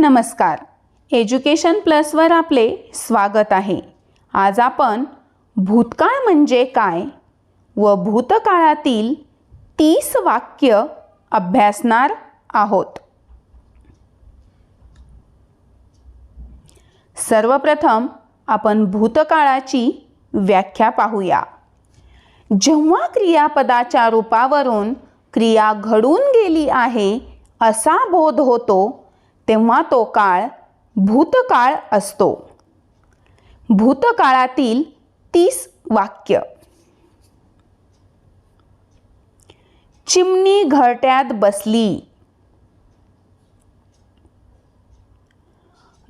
नमस्कार. एज्युकेशन प्लसवर आपले स्वागत आहे. आज आपण भूतकाळ म्हणजे काय व भूतकाळातील तीस वाक्य अभ्यासणार आहोत. सर्वप्रथम आपण भूतकाळाची व्याख्या पाहूया. जेव्हा क्रियापदाच्या रूपावरून क्रिया घडून गेली आहे असा बोध होतो तेव्हा तो काळ भूतकाळ असतो. भूतकाळातील तीस वाक्य. चिमणी घरट्यात बसली.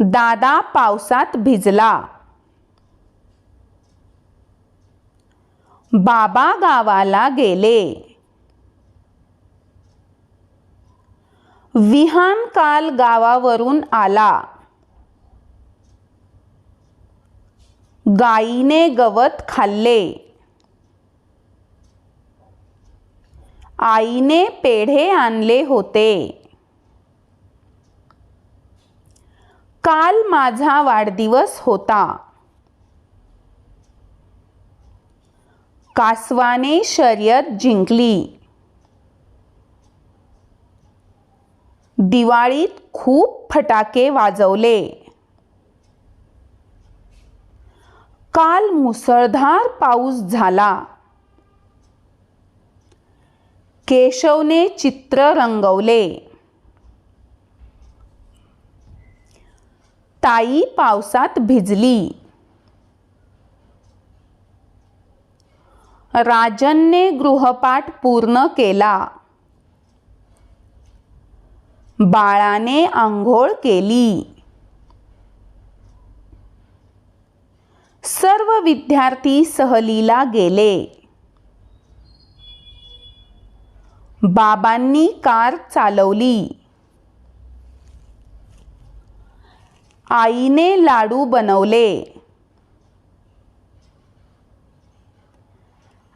दादा पावसात भिजला. बाबा गावाला गेले. विहान काल गावावरून आला. गाईने गवत खाल्ले. आईने पेढे आणले होते. काल माझा वाढदिवस होता. कासवाने शर्यत जिंकली. दिवाळीत खूप फटाके वाजवले. काल मुसळधार पाऊस झाला. केशवने चित्र रंगवले. ताई पावसात भिजली. राजनने गृहपाठ पूर्ण केला. बाळाने आंघोळ केली. सर्व विद्यार्थी सहलीला गेले. बाबांनी कार चालवली. आईने लाडू बनवले.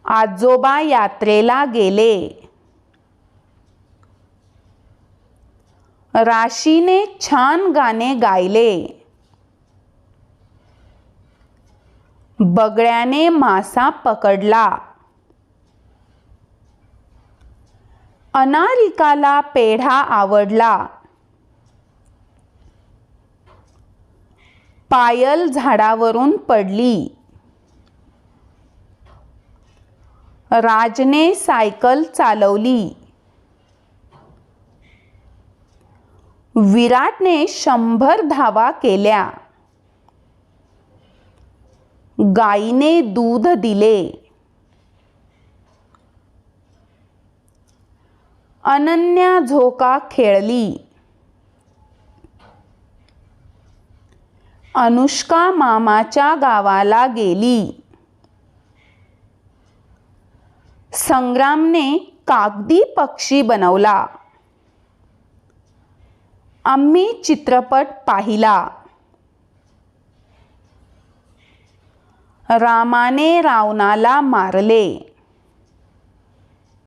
आजोबा यात्रेला गेले. राशीने छान गाणे गायले. बगड्याने मासा पकडला. अनारिकाला पेढा आवडला. पायल झाडावरून पडली. राजने सायकल चालवली. विराटने शंभर धावा केल्या. गायीने दूध दिले. अनन्या झोका खेळली. अनुष्का मामाच्या गावाला गेली. संग्रामने कागदी पक्षी बनवला. आम्ही चित्रपट पाहिला. रामाने रावणाला मारले.